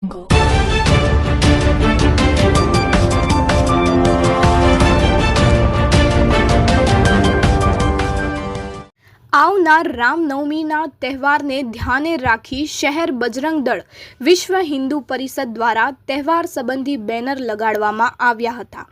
angle આવનાર રામનવમીના તહેવારને ધ્યાને રાખી શહેર બજરંગ દળ વિશ્વ હિન્દુ પરિષદ દ્વારા તહેવાર સંબંધી બેનર લગાડવામાં આવ્યા હતા.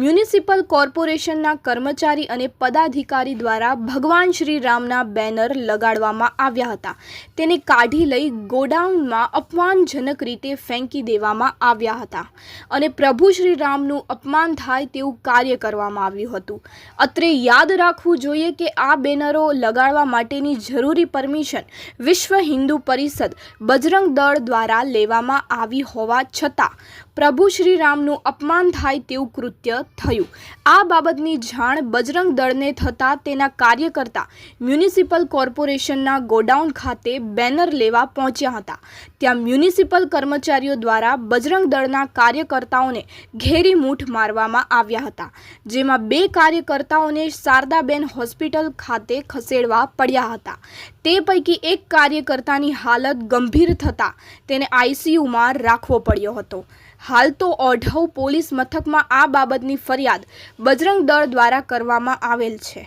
મ્યુનિસિપલ કોર્પોરેશનના કર્મચારી અને પદાધિકારી દ્વારા ભગવાન શ્રી રામના બેનર લગાડવામાં આવ્યા હતા. તેને કાઢી લઈ ગોડાઉનમાં અપમાનજનક રીતે ફેંકી દેવામાં આવ્યા હતા અને પ્રભુ શ્રી રામનું અપમાન થાય તેવું કાર્ય કરવામાં આવ્યું હતું. અત્રે યાદ રાખવું જોઈએ કે આ બેનરો લગાડવા માટેની જરૂરી પરમિશન વિશ્વ હિન્દુ પરિષદ બજરંગ દળ દ્વારા લેવામાં આવી હોવા છતાં પ્રભુ શ્રી રામનું અપમાન થાય તેવું કૃત્ય થયું. આ બાબતની જાણ બજરંગ દળને થતાં તેના કાર્યકર્તા મ્યુનિસિપલ કોર્પોરેશનના ગોડાઉન ખાતે બેનર લેવા પહોંચ્યા હતા. ત્યાં મ્યુનિસિપલ કર્મચારીઓ દ્વારા બજરંગ દળના કાર્યકર્તાઓને ઘેરી મૂઠ મારવામાં આવ્યા હતા, જેમાં બે કાર્યકર્તાઓને શારદાબેન હોસ્પિટલ ખાતે ખસેડવા પડ્યા હતા. તે પૈકી એક કાર્યકર્તાની હાલત ગંભીર થતાં તેને આઈસીયુમાં રાખવો પડ્યો હતો. હાલ તો ઓઢવ પોલીસ મથકમાં આ બાબતની ફરિયાદ બજરંગ દળ દ્વારા કરવામાં આવેલ છે.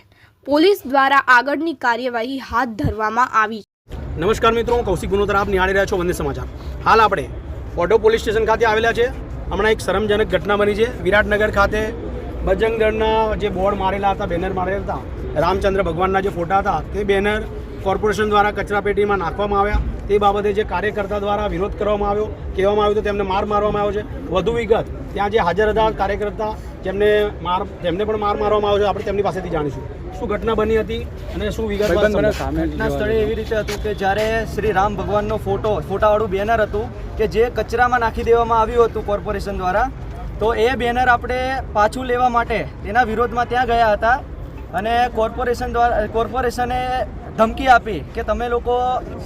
પોલીસ દ્વારા આગળની કાર્યવાહી હાથ ધરવામાં આવી નમસ્કાર મિત્રો, હું કૌશિક ગુનોત્રા આપ નિહાળી રહ્યા છો વંદે સમાચાર. હાલ આપણે ઓઢવ પોલીસ સ્ટેશન ખાતે આવેલા છે. હમણાં એક શરમજનક ઘટના બની છે. વિરાટનગર ખાતે બજરંગ દળના જે બોર્ડ મારેલા હતા, બેનર મારેલા હતા, રામચંદ્ર ભગવાનના જે ફોટા હતા, તે બેનર કોર્પોરેશન દ્વારા કચરાપેટીમાં નાખવામાં આવ્યા. તે બાબતે જે કાર્યકર્તા દ્વારા વિરોધ કરવામાં આવ્યો કહેવામાં આવ્યું તો તેમને માર મારવામાં આવ્યો છે. વધુ વિગત ત્યાં જે હાજર હતા કાર્યકર્તા જેમને માર જેમને પણ માર મારવામાં આવ્યો છે આપણે તેમની પાસેથી જાણીશું. શું ઘટના બની હતી અને શું વિગત ઘટના સ્થળે એવી રીતે હતું કે જ્યારે શ્રી રામ ભગવાનનો ફોટો ફોટાવાળું બેનર હતું કે જે કચરામાં નાખી દેવામાં આવ્યું હતું કોર્પોરેશન દ્વારા તો એ બેનર આપણે પાછું લેવા માટે તેના વિરોધમાં ત્યાં ગયા હતા અને કોર્પોરેશન દ્વારા કોર્પોરેશને ધમકી આપી કે તમે લોકો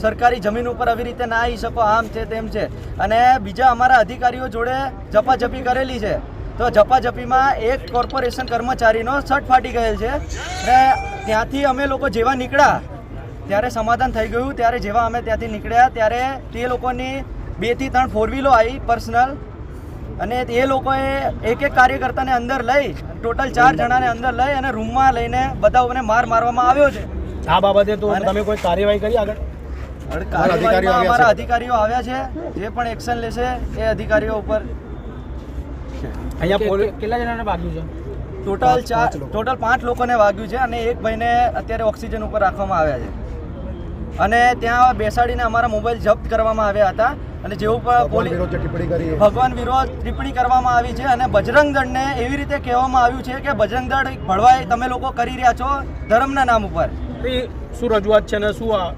સરકારી જમીન ઉપર આવી રીતે ના આવી શકો, આમ છે તેમ છે. અને બીજા અમારા અધિકારીઓ જોડે જપાઝપી કરેલી છે. તો ઝપાઝપીમાં એક કોર્પોરેશન કર્મચારીનો શર્ટ ફાટી ગયેલ છે અને ત્યાંથી અમે લોકો જેવા નીકળ્યા, ત્યારે સમાધાન થઈ ગયું. ત્યારે જેવા અમે ત્યાંથી નીકળ્યા, ત્યારે તે લોકોની બેથી ત્રણ ફોર વ્હીલો આવી પર્સનલ અને એ લોકોએ એક એક કાર્યકર્તાને અંદર લઈ ટોટલ ચાર જણાને અંદર લઈ અને રૂમમાં લઈને બધાઓને માર મારવામાં આવ્યો છે. આ બાબતે તો તમે કોઈ કાર્યવાહી કરી આગળ? અમારા અધિકારીઓ આવ્યા છે. જે પણ એક્શન લેશે એ અધિકારીઓ ઉપર. અહીંયા કેટલા જણાને વાગ્યું છે? ટોટલ ચાર ટોટલ પાંચ લોકોને વાગ્યું છે અને એક ભાઈને અત્યારે ઓક્સિજન ઉપર રાખવામાં આવ્યા છે. અને ત્યાં બેસાડીને અમારા મોબાઈલ જપ્ત કરવામાં આવ્યા હતા. અને જેવું પણ પોલીસ ભગવાન વિરોધ ટિપ્પણી કરવામાં આવી છે અને બજરંગ દળને એવી રીતે કહેવામાં આવ્યું છે કે બજરંગ દળ ભળવાઈ તમે લોકો કરી રહ્યા છો ધર્મના નામ ઉપર. એ શું રજૂઆત છે ને શું આ?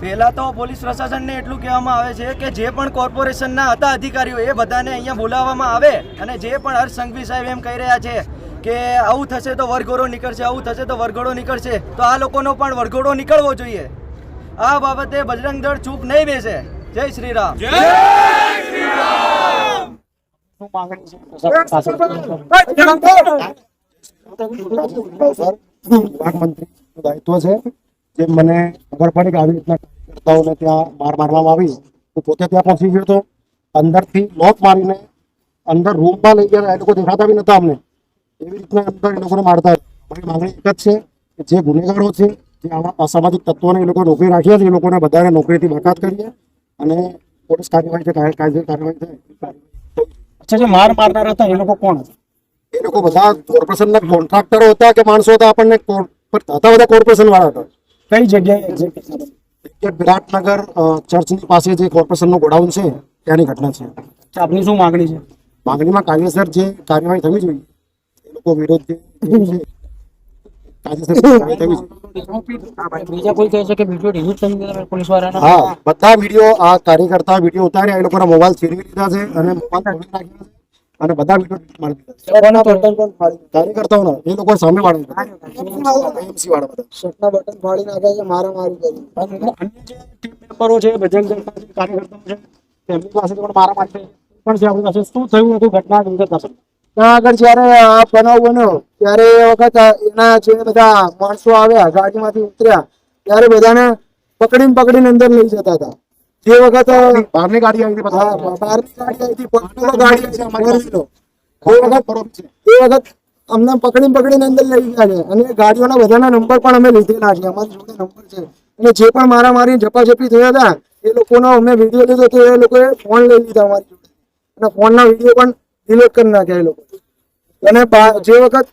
પહેલાં તો પોલીસ પ્રશાસનને એટલું કહેવામાં આવે છે કે જે પણ કોર્પોરેશનના હતા અધિકારીઓ એ બધાને અહીંયા બોલાવવામાં આવે અને જે પણ હર્ષ સંઘવી સાહેબ એમ કહી રહ્યા છે કે આવું થશે તો વરઘોડો નીકળશે આવું થશે તો વરઘોડો નીકળશે તો આ લોકોનો પણ વરઘોડો નીકળવો જોઈએ. આ બાબતે બજરંગ દળ ચૂપ નહીં બેસે. જય શ્રી રામ. જય શ્રી મંત્રીનું દાયિત્વ છે. જે મને ખબર પડી કે આવી રીતના કાર્યકર્તાઓને ત્યાં માર મારવામાં આવી હું પોતે ત્યાં પહોંચી ગયો હતો. અંદરથી લોક મારીને અંદર રૂમમાં લઈ ગયા એ લોકો દેખાતા બી નહોતા અમને. એવી રીતના અંદર એ લોકોને મારતા હતા. મારી માંગણી એક જ છે કે જે ગુનેગારો છે જે આવા અસામાજિક તત્વોને એ લોકો નોકરી રાખ્યા છે એ લોકોને બધાને નોકરીથી બરખાત કરીએ અને પોલીસ કાર્યવાહી છે કાયદે કાયદે કાર્યવાહી થાય અચ્છા જે માર મારનાર હતા એ લોકો કોણ હતા? એ લોકો બધા કોર્પોરેશનના કોન્ટ્રાક્ટરો હતા કે માણસો હતા? આપણને કોર- પણ હતા બધા કોર્પોરેશન વાળા હતા. કઈ જગ્યાએ? exit વિરાટનગર ચર્ચની પાસે જે કોર્પોરેશનનું ગોડાઉન છે ત્યાંની ઘટના છે. આપની શું માંગણી છે? માંગણીમાં કાયદેસર જે કાર્યવાહી થવી જોઈએ એ લોકો વિરોધ છે હા બધા વીડિયો આ કાર્યકર્તા વીડિયો ઉતાર્યા એ લોકોના મોબાઈલ છીનવી લીધા છે અને મોબાઈલ અને બધા કાર્યકર્તાઓના એ લોકો સામે વાળા એમસી વાળા બધા. શર્ટના બટન ફાડી નાખ્યા છે મારા મારી કરી. અન્ય જે ટીમ મેમ્બરો છે ભજન દળના જે કાર્યકર્તાઓ છે તેમની પાસે પણ મારા માટે પણ છે આપણી પાસે. શું થયું હતું ઘટના વિગત. ત્યાં આગળ જ્યારે આ બનાવ બન્યો ત્યારે એ વખત એના જે બધા માણસો આવ્યા ગાડીમાંથી ઉતર્યા ત્યારે બધાને પકડીને પકડીને અંદર લઈ જતા હતા. જે વખત બહારની ગાડી આવી હતી બહારની ગાડી આવી હતી પોલીસની ગાડી છે અમારી પાસે. એ વખત એ વખત અમને પકડી પકડીને અંદર લઈ ગયા છે અને ગાડીઓના બધાના નંબર પણ અમે લીધેલા છે અમારી જોડે નંબર છે. અને જે પણ મારા મારી ઝપાઝપી થયા હતા એ લોકોનો અમે વીડિયો લીધો તો એ લોકોએ ફોન લઈ લીધા અમારી જોડે. અને ફોનના વીડિયો પણ ડિલીટ કરી નાખ્યા એ લોકો. અને જે વખત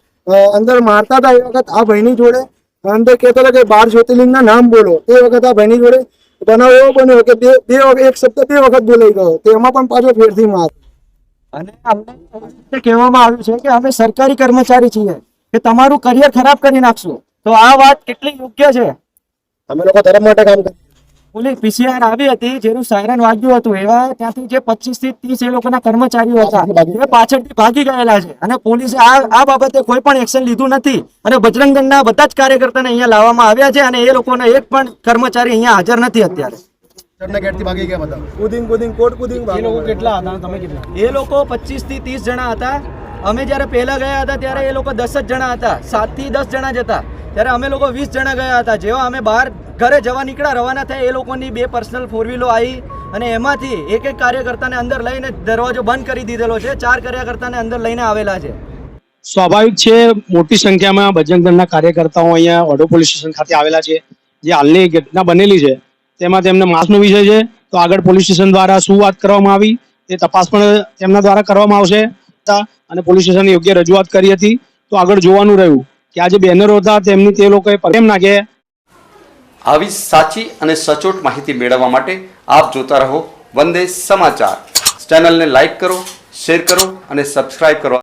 અંદર મારતા હતા એ વખત આ ભાઈની જોડે અંદર કહેતો હતો કે બાર જ્યોતિર્લિંગના નામ બોલો. તે વખત આ ભાઈની જોડે બનાવ એવો બન્યો કે બે બે એક શબ્દ બે વખત બોલાઈ ગયો. તેમાં પણ પાછો ફેરથી માર. અને અમને કહેવામાં આવ્યું છે કે અમે સરકારી કર્મચારી છીએ, કે તમારું કરિયર ખરાબ કરી નાખશું. તો આ વાત કેટલી યોગ્ય છે? અમે લોકો ધર્મ માટે કામ કરીએ પોલીસ પીસીઆર આવી હતી જેનું સાયરન વાગ્યું હતું. એવા ત્યાંથી જે પચીસથી ત્રીસ એ લોકોના કર્મચારીઓ હતા એ પાછળથી ભાગી ગયેલા છે. અને પોલીસે આ આ બાબતે કોઈ પણ એક્શન લીધું નથી. અને બજરંગ દળના બધા જ કાર્યકર્તાને અહીંયા લાવવામાં આવ્યા છે અને એ લોકોના એક પણ કર્મચારી અહીંયા હાજર નથી અત્યારે. ચડના ગેટથી ભાગી ગયા બધા. કુદિંગ કુદિંગ કોટ કુદિંગ એ લોકો કેટલા હતા તમે કેટલા? એ લોકો પચીસથી ત્રીસ જણા હતા. અમે જ્યારે પહેલા ગયા હતા ત્યારે એ લોકો દસ જ જણા હતા. સાતથી દસ જણા જ હતા. ત્યારે અમે લોકો વીસ જણા ગયા હતા. જેવા અમે બહાર ઘરે જવા નીકળ્યા, રવાના થયા, એ લોકોની બે પર્સનલ ફોર વ્હીલો આવી અને એમાંથી એક એક કાર્યકર્તાને અંદર લઈને દરવાજો બંધ કરી દીધેલો છે. ચાર કાર્યકર્તાને અંદર લઈને આવેલા છે. સ્વાભાવિક છે, મોટી સંખ્યામાં બજરંગ દળના કાર્યકર્તાઓ અહીંયા ઓડો પોલીસ સ્ટેશન ખાતે આવેલા છે. જે હાલની ઘટના બનેલી છે, તેમાં તેમને માસનો વિષય છે. તો આગળ પોલીસ સ્ટેશન દ્વારા શું વાત કરવામાં આવી, એ તપાસ પણ તેમના દ્વારા કરવામાં આવશે. હતા અને પોલીસ સ્ટેશનની યોગ્ય રજૂઆત કરી હતી. તો આગળ જોવાનું રહ્યું કે આ જે બેનરો હતા, તેમની તે લોકોએ કેમ નાખે આવી સાચી અને સચોટ માહિતી મેળવવા માટે આપ જોતા રહો વંદે સમાચાર. ચેનલને લાઇક કરો શેર કરો અને સબસ્ક્રાઇબ કરો.